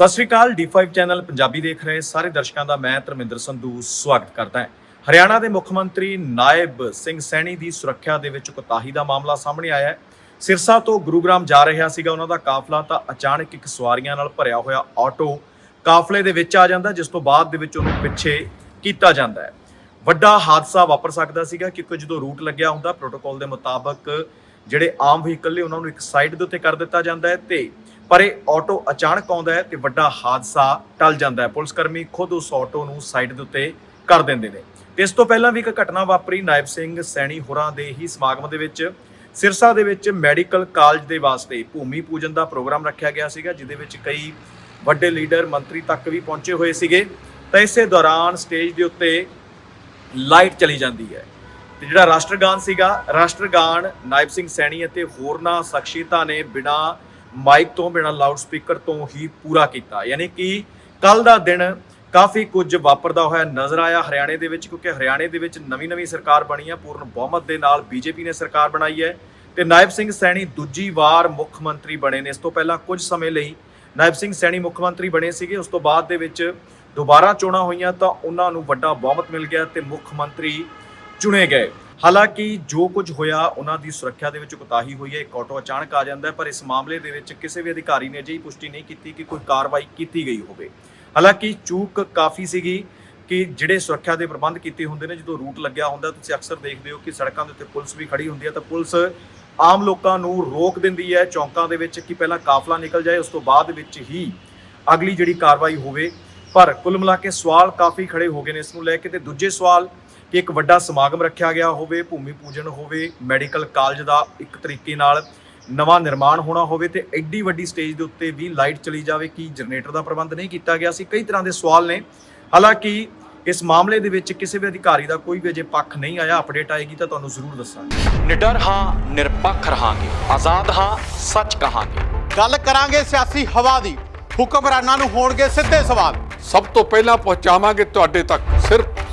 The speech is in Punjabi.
ਸਤਿ ਸ਼੍ਰੀ ਅਕਾਲ D5 ਚੈਨਲ ਪੰਜਾਬੀ ਦੇਖ ਰਹੇ ਸਾਰੇ ਦਰਸ਼ਕਾਂ ਦਾ ਮੈਂ ਧਰਮਿੰਦਰ ਸੰਧੂ ਸਵਾਗਤ ਕਰਦਾ ਹਾਂ। ਹਰਿਆਣਾ ਦੇ ਮੁੱਖ ਮੰਤਰੀ ਨਾਇਬ ਸਿੰਘ ਸੈਣੀ ਦੀ ਸੁਰੱਖਿਆ ਦੇ ਵਿੱਚ ਕੋਤਾਹੀ ਦਾ ਮਾਮਲਾ ਸਾਹਮਣੇ ਆਇਆ ਹੈ। ਸਿਰਸਾ ਤੋਂ ਗੁਰੂਗ੍ਰਾਮ ਜਾ ਰਿਹਾ ਸੀਗਾ ਉਹਨਾਂ ਦਾ ਕਾਫਲਾ ਤਾਂ ਅਚਾਨਕ ਇੱਕ ਸਵਾਰੀਆਂ ਨਾਲ ਭਰਿਆ ਹੋਇਆ ਆਟੋ ਕਾਫਲੇ ਦੇ ਵਿੱਚ ਆ ਜਾਂਦਾ, ਜਿਸ ਤੋਂ ਬਾਅਦ ਦੇ ਵਿੱਚ ਉਹਨੂੰ ਪਿੱਛੇ ਕੀਤਾ ਜਾਂਦਾ ਹੈ। ਵੱਡਾ ਹਾਦਸਾ ਵਾਪਰ ਸਕਦਾ ਸੀਗਾ ਕਿਉਂਕਿ ਜਦੋਂ ਰੂਟ ਲੱਗਿਆ ਹੁੰਦਾ ਪ੍ਰੋਟੋਕਾਲ ਦੇ ਮੁਤਾਬਕ ਜਿਹੜੇ ਆਮ ਵਹੀਕਲ ਨੇ ਉਹਨਾਂ ਨੂੰ ਇੱਕ ਸਾਈਡ ਦੇ ਉੱਤੇ ਕਰ ਦਿੱਤਾ ਜਾਂਦਾ ਹੈ ਤੇ ਪਰ ਇਹ ਆਟੋ ਅਚਾਨਕ ਆਉਂਦਾ ਹੈ ਤੇ ਵੱਡਾ ਹਾਦਸਾ ਟਲ ਜਾਂਦਾ ਹੈ। ਪੁਲਿਸ ਕਰਮੀ ਖੁਦ ਉਸ ਆਟੋ ਨੂੰ ਸਾਈਡ ਦੇ ਉੱਤੇ ਕਰ ਦਿੰਦੇ ਨੇ। ਤੇ ਇਸ ਤੋਂ ਪਹਿਲਾਂ ਵੀ ਇੱਕ ਘਟਨਾ ਵਾਪਰੀ। ਨਾਇਬ ਸਿੰਘ ਸੈਣੀ ਹੋਰਾਂ ਦੇ ਹੀ ਸਮਾਗਮ ਦੇ ਵਿੱਚ ਸਿਰਸਾ ਦੇ ਵਿੱਚ ਮੈਡੀਕਲ ਕਾਲਜ ਦੇ ਵਾਸਤੇ ਭੂਮੀ ਪੂਜਨ ਦਾ ਪ੍ਰੋਗਰਾਮ ਰੱਖਿਆ ਗਿਆ ਸੀਗਾ, ਜਿਹਦੇ ਵਿੱਚ ਕਈ ਵੱਡੇ ਲੀਡਰ ਮੰਤਰੀ ਤੱਕ ਵੀ ਪਹੁੰਚੇ ਹੋਏ ਸੀਗੇ। ਤਾਂ ਇਸੇ ਦੌਰਾਨ ਸਟੇਜ ਦੇ ਉੱਤੇ ਲਾਈਟ ਚਲੀ ਜਾਂਦੀ ਹੈ। ਤੇ ਜਿਹੜਾ ਰਾਸ਼ਟਰਗਾਨ ਸੀਗਾ, ਰਾਸ਼ਟਰਗਾਨ ਨਾਇਬ ਸਿੰਘ ਸੈਣੀ ਅਤੇ ਹੋਰਨਾਂ ਸ਼ਖਸੀਅਤਾਂ ਨੇ ਬਿਨਾ ਮਾਈਕ ਤੋਂ ਬਿਨਾ ਲਾਊਡ ਸਪੀਕਰ ਤੋਂ ਹੀ ਪੂਰਾ ਕੀਤਾ। ਯਾਨੀ ਕਿ ਕੱਲ ਦਾ ਦਿਨ ਕਾਫੀ ਕੁਝ ਵਾਪਰਦਾ ਹੋਇਆ ਨਜ਼ਰ ਆਇਆ ਹਰਿਆਣੇ ਦੇ ਵਿੱਚ, ਕਿਉਂਕਿ ਹਰਿਆਣੇ ਦੇ ਵਿੱਚ ਨਵੀਂ-ਨਵੀਂ ਸਰਕਾਰ ਬਣੀ ਹੈ। ਪੂਰਨ ਬਹੁਮਤ ਦੇ ਨਾਲ ਬੀਜੇਪੀ ਨੇ ਸਰਕਾਰ ਬਣਾਈ ਹੈ ਤੇ ਨਾਇਬ ਸਿੰਘ ਸੈਣੀ ਦੂਜੀ ਵਾਰ ਮੁੱਖ ਮੰਤਰੀ ਬਣੇ ਨੇ। ਇਸ ਤੋਂ ਪਹਿਲਾਂ ਕੁਝ ਸਮੇਂ ਲਈ ਨਾਇਬ ਸਿੰਘ ਸੈਣੀ ਮੁੱਖ ਮੰਤਰੀ ਬਣੇ ਸੀਗੇ। ਉਸ ਤੋਂ ਬਾਅਦ ਦੇ ਵਿੱਚ ਦੁਬਾਰਾ ਚੋਣਾਂ ਹੋਈਆਂ ਤਾਂ ਉਹਨਾਂ ਨੂੰ ਵੱਡਾ ਬਹੁਮਤ ਮਿਲ ਗਿਆ ਤੇ ਮੁੱਖ ਮੰਤਰੀ ਚੁਣੇ ਗਏ। ਹਾਲਾਂਕਿ ਜੋ ਕੁਝ ਹੋਇਆ, ਉਹਨਾਂ ਦੀ ਸੁਰੱਖਿਆ ਦੇ ਵਿੱਚ ਕੋਤਾਹੀ ਹੋਈ ਹੈ, ਇੱਕ ਆਟੋ ਅਚਾਨਕ ਆ ਜਾਂਦਾ ਹੈ, ਪਰ ਇਸ ਮਾਮਲੇ ਦੇ ਵਿੱਚ ਕਿਸੇ ਵੀ ਅਧਿਕਾਰੀ ਨੇ ਅਜਿਹੀ ਪੁਸ਼ਟੀ ਨਹੀਂ ਕੀਤੀ ਕਿ ਕੋਈ ਕਾਰਵਾਈ ਕੀਤੀ ਗਈ ਹੋਵੇ। ਹਾਲਾਂਕਿ ਚੂਕ ਕਾਫੀ ਸੀਗੀ ਕਿ ਜਿਹੜੇ ਸੁਰੱਖਿਆ ਦੇ ਪ੍ਰਬੰਧ ਕੀਤੇ ਹੁੰਦੇ ਨੇ, ਜਦੋਂ ਰੂਟ ਲੱਗਿਆ ਹੁੰਦਾ, ਤੁਸੀਂ ਅਕਸਰ ਦੇਖਦੇ ਹੋ ਕਿ ਸੜਕਾਂ ਦੇ ਉੱਤੇ ਪੁਲਿਸ ਵੀ ਖੜੀ ਹੁੰਦੀ ਹੈ, ਤਾਂ ਪੁਲਿਸ ਆਮ ਲੋਕਾਂ ਨੂੰ ਰੋਕ ਦਿੰਦੀ ਹੈ ਚੌਂਕਾਂ ਦੇ ਵਿੱਚ ਕਿ ਪਹਿਲਾਂ ਕਾਫਲਾ ਨਿਕਲ ਜਾਏ, ਉਸ ਤੋਂ ਬਾਅਦ ਵਿੱਚ ਹੀ ਅਗਲੀ ਜਿਹੜੀ ਕਾਰਵਾਈ ਹੋਵੇ। ਪਰ ਕੁੱਲ ਮਿਲਾ ਕੇ ਸਵਾਲ ਕਾਫੀ ਖੜੇ ਹੋ ਗਏ ਨੇ ਇਸ ਨੂੰ ਲੈ ਕੇ ਤੇ ਦੂਜੇ ਸਵਾਲ ਕਿ ਇੱਕ ਵੱਡਾ ਸਮਾਗਮ ਰੱਖਿਆ ਗਿਆ ਹੋਵੇ ਭੂਮੀ ਪੂਜਨ ਹੋਵੇ ਮੈਡੀਕਲ ਕਾਲਜ ਦਾ ਇੱਕ ਤਰੀਕੇ ਨਾਲ ਨਵਾਂ ਨਿਰਮਾਣ ਹੋਣਾ ਹੋਵੇ ਤੇ ਐਡੀ ਵੱਡੀ ਸਟੇਜ ਦੇ ਉੱਤੇ ਵੀ ਲਾਈਟ ਚਲੀ ਜਾਵੇ ਕੀ ਜਨਰੇਟਰ ਦਾ ਪ੍ਰਬੰਧ ਨਹੀਂ ਕੀਤਾ ਗਿਆ ਸੀ। ਕਈ ਤਰ੍ਹਾਂ ਦੇ ਸਵਾਲ ਨੇ। ਹਾਲਾਂਕਿ ਇਸ ਮਾਮਲੇ ਦੇ ਵਿੱਚ ਕਿਸੇ ਵੀ ਅਧਿਕਾਰੀ ਦਾ ਕੋਈ ਵੀ ਅਜੇ ਪੱਖ ਨਹੀਂ ਆਇਆ ਅਪਡੇਟ ਆਏਗੀ ਤਾਂ ਤੁਹਾਨੂੰ ਜ਼ਰੂਰ ਦੱਸਾਂਗੇ। ਨਿਡਰ ਹਾਂ ਨਿਰਪੱਖ ਰਹਾਂਗੇ ਆਜ਼ਾਦ ਹਾਂ ਸੱਚ ਕਹਾਂਗੇ। ਗੱਲ ਕਰਾਂਗੇ ਸਿਆਸੀ ਹਵਾ ਦੀ। ਹੁਕਮਰਾਨਾਂ ਨੂੰ ਹੋਣਗੇ ਸਿੱਧੇ ਸਵਾਲ। ਸਭ ਤੋਂ ਪਹਿਲਾਂ ਪਹੁੰਚਾਵਾਂਗੇ ਤੁਹਾਡੇ ਤੱਕ ਸਿਰਫ